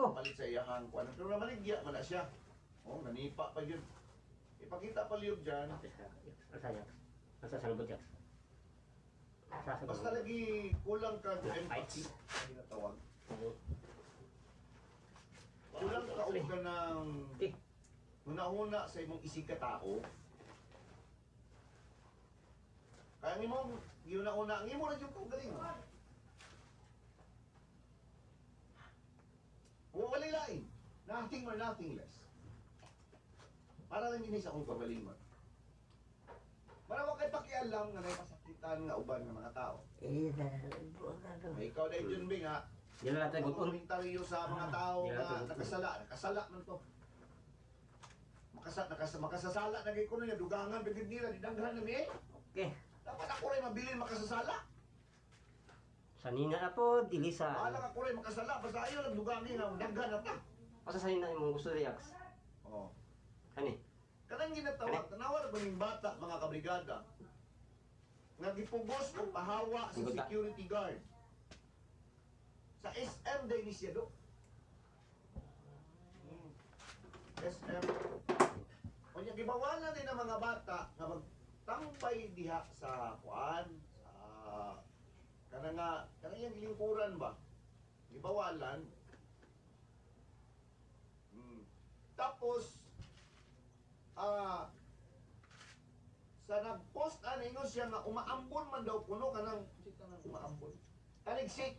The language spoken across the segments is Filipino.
Oh. Palit sa iyahang kuan. Pero namaligya man na siya. Oh, nanipa pa yun. Ipakita pa liyog dyan. Asa yan? Asa salbot yan? Basta lagi kulang ka empathy. Ang natawag. Kulang ka og ka ng Una-una sa imong isig ka tao. Kaya ang imong giuna-una, ang imo ra jud kang galing. Wala lain. Nothing or nothing less. Para lang ini sa akong kagalingon. Para mo kay pakialam nga may kasakitan nga uban ng mga tao. Eh. Ay, ikaw dahil Jun Bing ha, di na natin ang komentaryo sa mga tao Yeah, nga tugtog. nakasala, nakasala man to. Makasa, nakas, makasasala na kay kuno niya, dugangan, bigid nila, didanggahan na mi. Okay. Dapat ako rin mabilin makasasala. Sanina na po, dili sa... Bahala ako rin makasala, basta ayaw lang dugangin na, daghan na ta. Asa sanina imong gusto reacts? Oh. Kani? Kanang ginatawag, tanawar ba ng bata, mga kabrigada, nga gipugos o pahawa sa ka. security guard. Sa SM day ni siya do. Hmm. SM. O niya, gibawalan din ng mga bata na magtambay diha sa kuan, sa kana nga, kana yung lingkuran ba? Gibawalan. Hmm. Tapos, ah, sa nag-post ano ingon siya nga umaambon man daw kuno kanang umaambon. Taligsik.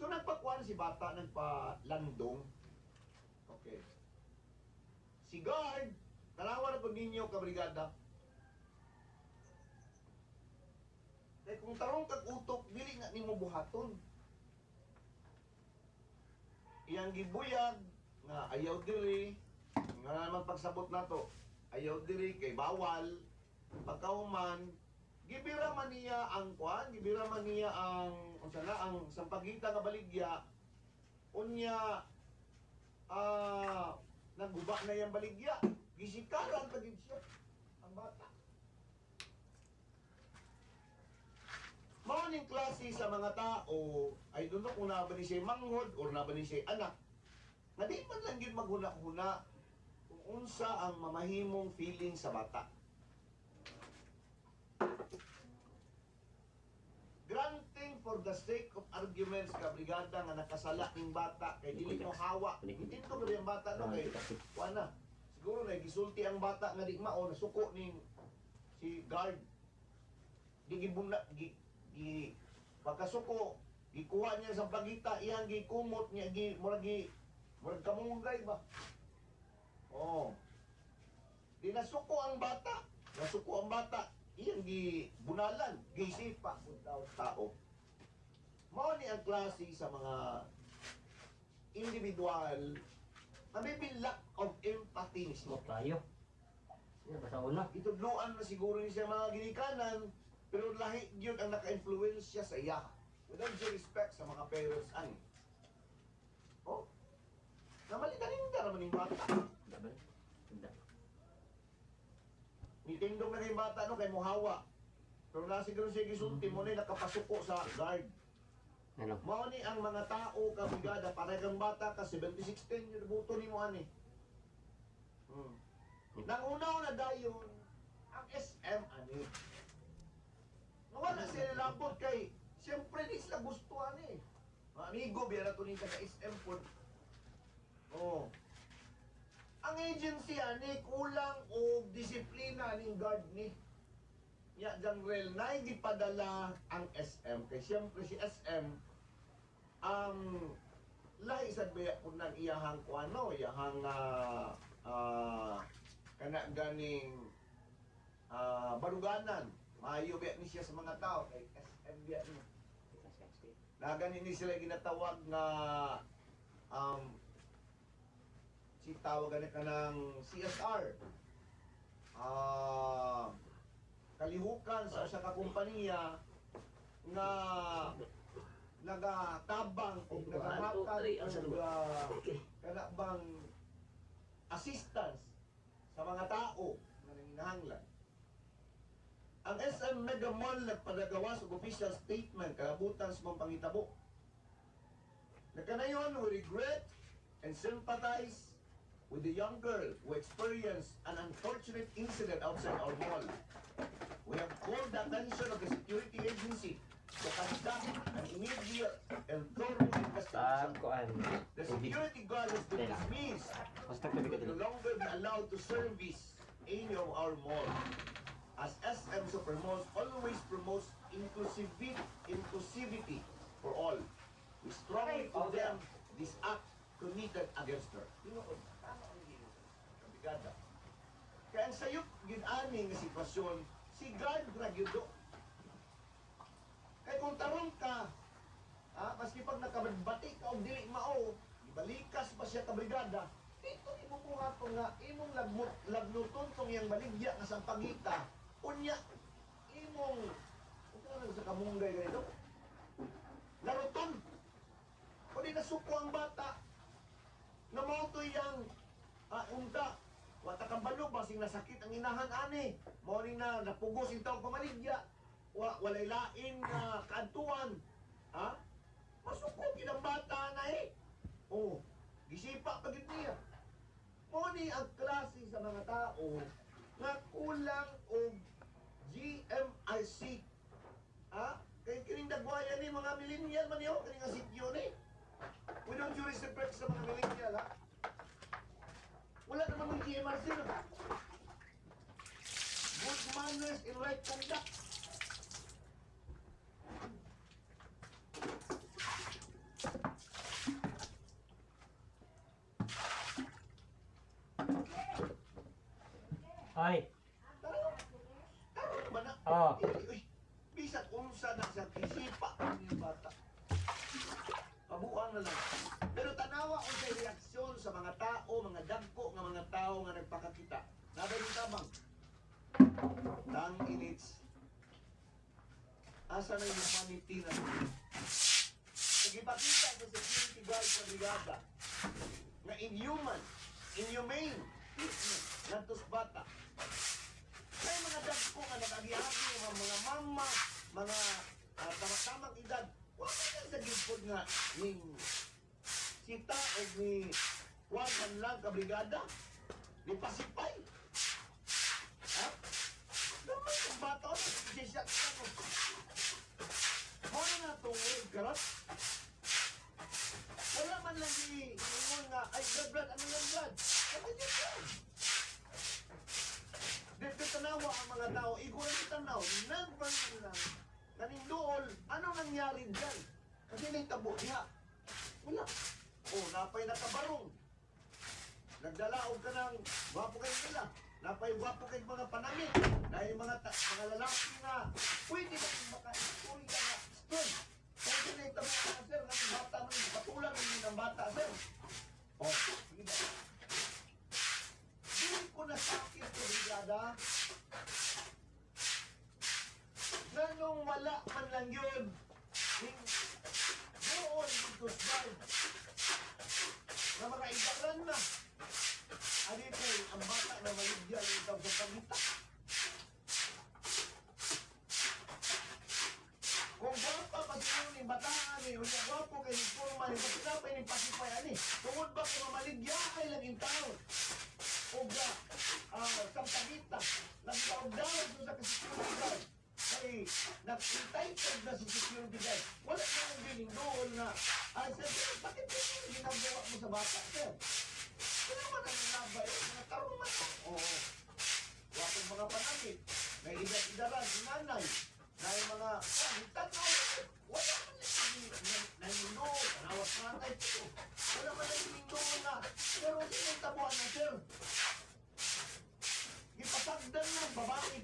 So nagpakuan si bata nagpa-landong. Okay. Si guard, tanawa na po ninyo kabrigada. Kaya kung tarong kag utok, dili nga nimo buhaton. Iyang gibuyag nga ayaw diri nga naman pagsabot na to ayaw diri kay bawal pagkahuman gibira man niya ang kwan gibira man niya ang unsa na ang sampagita nga baligya unya ah naguba na yang baligya gisikaran pa gid siya ang bata Morning klase sa mga tao ay doon kung na ba ni siya manghod or na ba ni siya anak nga di man lang yun maghuna-huna kung unsa ang mamahimong feeling sa bata. Granting for the sake of arguments ka brigada nga nakasala ning bata kay dili mo hawa. Hindi ko ba yung bata no kay wala. Siguro na gisulti ang bata nga di mao nasuko ning si guard. Di gibuna gi, gi pagkasuko gikuha niya sa pagita iyang gikumot niya gi murag gi murag kamungay ba. Oh. Di nasuko ang bata. Nasuko ang bata. Iyang gi bunalan, gisipa kung tao tao. Mao ni ang klase sa mga individual na may lack of empathy mismo. Mo tayo. Yan, basta una. Itudluan na siguro ni siya mga ginikanan, pero lahi yun ang naka-influensya sa iya. Without due respect sa mga parents ani. Oh, namalitan ka naman yung bata. Daban. Tunda. Nitindog na kayong bata no, kay Muhawa. Pero na siguro siya gisulti mo na nakapasuko sa guard. Ano? Mao ni ang mga tao kabigada para kang bata ka 7610 yung buto ni mo ani. Hmm. Nang una na dayon ang SM ani. Nawala sila labot kay siyempre di sila gusto ani. Mga amigo biya na to ni sa SM po. Oh. Ang agency ani kulang og disiplina ning guard ni. Ya General na gipadala ang SM kay siyempre si SM ang lahi sa biya kun nang iyahang kuano iyahang ah ah, kana ganing ah, baruganan maayo biya ni siya sa mga tao. Kay SM biya ni. Na ganin ni sila ginatawag nga um si tawagan na kanang CSR ah kalihukan sa usa ka kompanya nga nagatabang o nagahatag og ah, kana bang assistance sa mga tao nga nanginahanglan. Ang SM Mega Mall nagpadagawa sa official statement kalabutan sa mga pangitabo. Nakanayon, we regret and sympathize with the young girl who experienced an unfortunate incident outside our mall. We have called the attention of the security agency to conduct an immediate and thorough investigation. kuan. The security guard has been dismissed and will no longer be allowed to service any of our mall. As SM Supermalls always promotes inclusivity, inclusivity for all. We strongly condemn this act committed against her. Kabigada. Kaya ang sayop gid-ani nga sitwasyon, si God ra gyud do. Kaya kung tarong ka, ah, maski pag nakabagbati ka o dili mao, ibalikas pa siya ka brigada, dito imo ko nga imong lagnut lagnuton tong yang baligya nga sa pagita. Unya imong lang sa kamunggay ganito. Laruton. O di nasuko ang bata. Na mao to yang ah, unta. Wata kang balog, basing nasakit ang inahan ani. Mao ning na napugos yung taong pamaligya. Wa, walay lain nga kaadtuan. Ha? Masukog ang bata na eh. Oh, gisipa pagit niya. Mo ni ang klase sa mga tao nga kulang og GMIC. Ha? Kay kining dagwaya ni mga millennial man yo kining nga sityo ni. We don't use respect sa mga millennial ha. Wala naman ng GMRC no. Good manners and right conduct. Ay. Taro. Na. Oh. Uy, bisag unsa na sa kisipa ang yung bata. Pabuang na lang. Pero tanawa ko sa reaksyon sa mga tao, mga dagko nga mga tao nga nagpakakita. Nabay yung tabang. Tang inits. Asa na yung humanity na Nagipakita sa security guard sa brigada nga inhuman, inhumane treatment sa bata. May mga dagko nga nag-agihagi mga mga mama, mga uh, tamang edad. Wala na sa gilpod nga ning sita o ni Juan man lang ka brigada. Ni pasipay. Ha? Naman ang bata o nagsisyak ka mo. Ano na itong word karot? Wala man lang ni ingon nga, ay blood blood, ano lang blood? Ano yun blood? Dito tanawa ang mga tao, igulan yung tanaw, never lang. Nanindool, nangyari dyan? Kasi naitabo niya. Wala. O, napay nakabarong. Nagdalaog ka ng gwapo kayo nila. Napay gwapo kayo mga panangit. Dahil mga ta- mga lalaki na pwede ba kung maka-story ka na strong. Kasi naitabo ka na sir, ng bata mo, patulang ng bata sir. O, sige ba? Hindi ko nasakit ko brigada. Ganong wala man lang yun. Ning doon dito sa na mga ibaran na. Ano po, ang bata na maligyan ng itaw sa pagita. Kung gwapa pa siya ni bataan ni, kung gwapo kay ni Kurman, ni patinapay ni pasipay ani. Tungod ba kung maligya ay lang yung tao. O ga, ah, sampagita, doon sa guard. Kay, nag-entitled na si security guard. Wala na ang biling doon na, ay, sir, bakit yung ginagawa mo sa bata, sir? Wala man ang nabay, tarong man. Oo. Wapong mga panangit, may edad-edaran, nanay, na yung mga, ah, tanaw, wala man tanawas nanay po. Wala man nanino na, pero sino yung tabuan na, sir?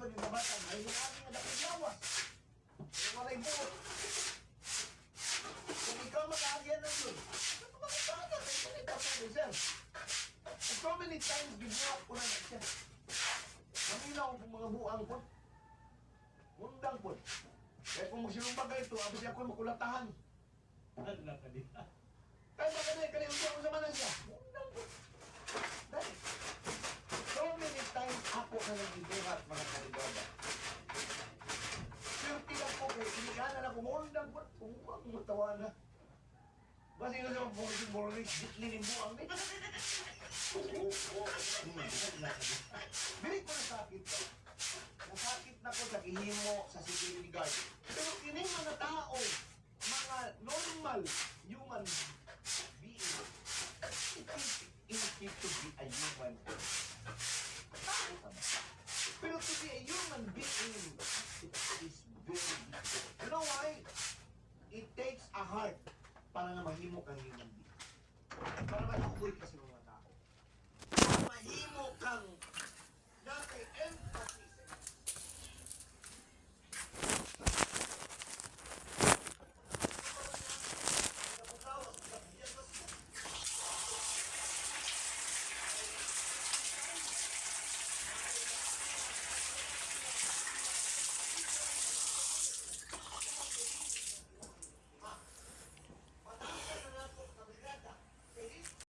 Pag yung babata, ay yung aming anak ng lawas. Malay buot. Kung ikaw makaagyan ng yun, ano ba ang bata? Ay, salita mo ni sir. And so many times, gibuhat ko na na. Mamilaw ang mga buang. Mundang po. Kaya kung magsilumbag ka ito, abis ako makulatahan. Ano na ka di? Kaya baka na, kaya usiya ko sa manan siya. Po. Dahil, so many times ako na nagbibuhat mga kaligoda. Swerte lang po kay iniganan ako mundang po. Kumuha ang matawa na. Kasi yun sa mga si Boris, ditlinin mo ang may. Oo, oo. Birit ko nasakit ka. Nasakit na ko sa gihimo sa security guard. Pero kining mga tao, mga normal human being, it is innocent to be a human being.